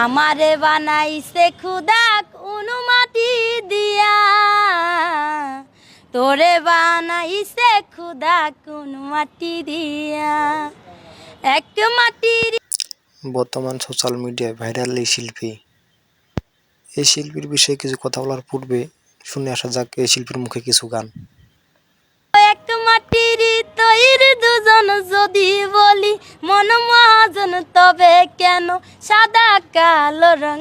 আমারে বানাইছে খুদা কোনো মাটি দিয়া। তোরে বানাইছে খুদা কোন মাটি দিয়া। এক মাটির বর্তমান সোশ্যাল মিডিয়ায় ভাইরাল এই শিল্পী। এই শিল্পীর বিষয়ে কিছু কথা বলার পূর্বে শুনে আসা যাক এই শিল্পীর মুখে কিছু গান। এক মাটির তৈরি দুজন কালো রং।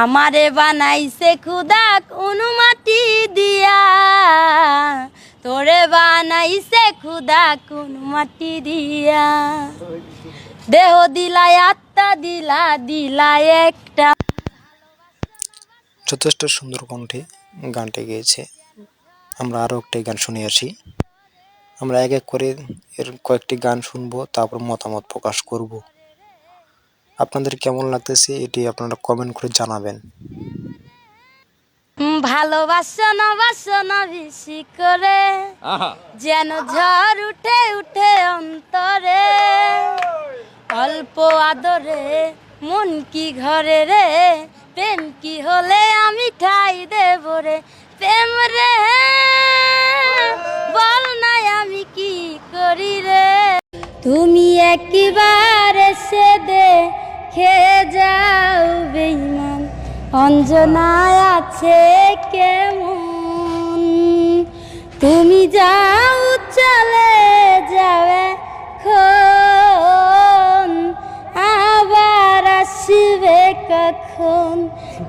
আমারে বানাইছে খুদা কোন মাটি দিয়া। তোরে বানাইছে খুদা কোন মাটি দিয়া। দেহ দিলায় আত্মা দিলা দিলায় একটা। যথেষ্ট সুন্দর কণ্ঠে গানটি গেয়েছে। আমরা আরও একটি গান শুনে আসি। আমরা এক এক করে এর কয়েকটি গান শুনব, তারপর মতামত প্রকাশ করব। আপনাদের কেমন লাগতেছে এটি আপনারা কমেন্ট করে জানাবেন। ভালোবাসো না বাসো না বেশি করে যেন ঝড় উঠে উঠে অন্তরে। অল্প আদরে মন কি ঘরে রে প্রেম কি হলে আমি ঠাই দেব রে। প্রেম রে বল নাই আমি কি করি রে। তুমি একবার এসে দেখে যাও বেইমান অঞ্জনায় আছে কেমন? তুমি যাও, চলে যাবে খন আবার আসবে কখন?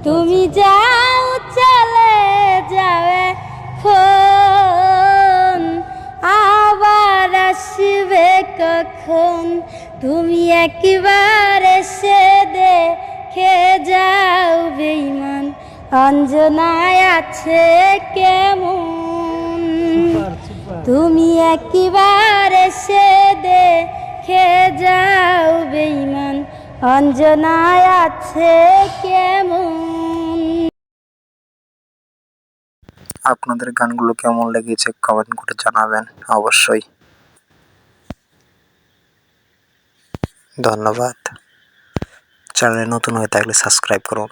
তুমি যাও, চলে যাবে কখন তুমি একবার এসে দেখে যাও বেইমান অঞ্জনায় আছে কেমন? তুমি একবার এসে দেখে যাও বেইমান অঞ্জনায় আছে কেমন? আপনাদের গানগুলো কেমন লেগেছে কমেন্ট করে জানাবেন অবশ্যই। ধন্যবাদ। চ্যানেলে নতুন হয়ে থাকলে সাবস্ক্রাইব করুন।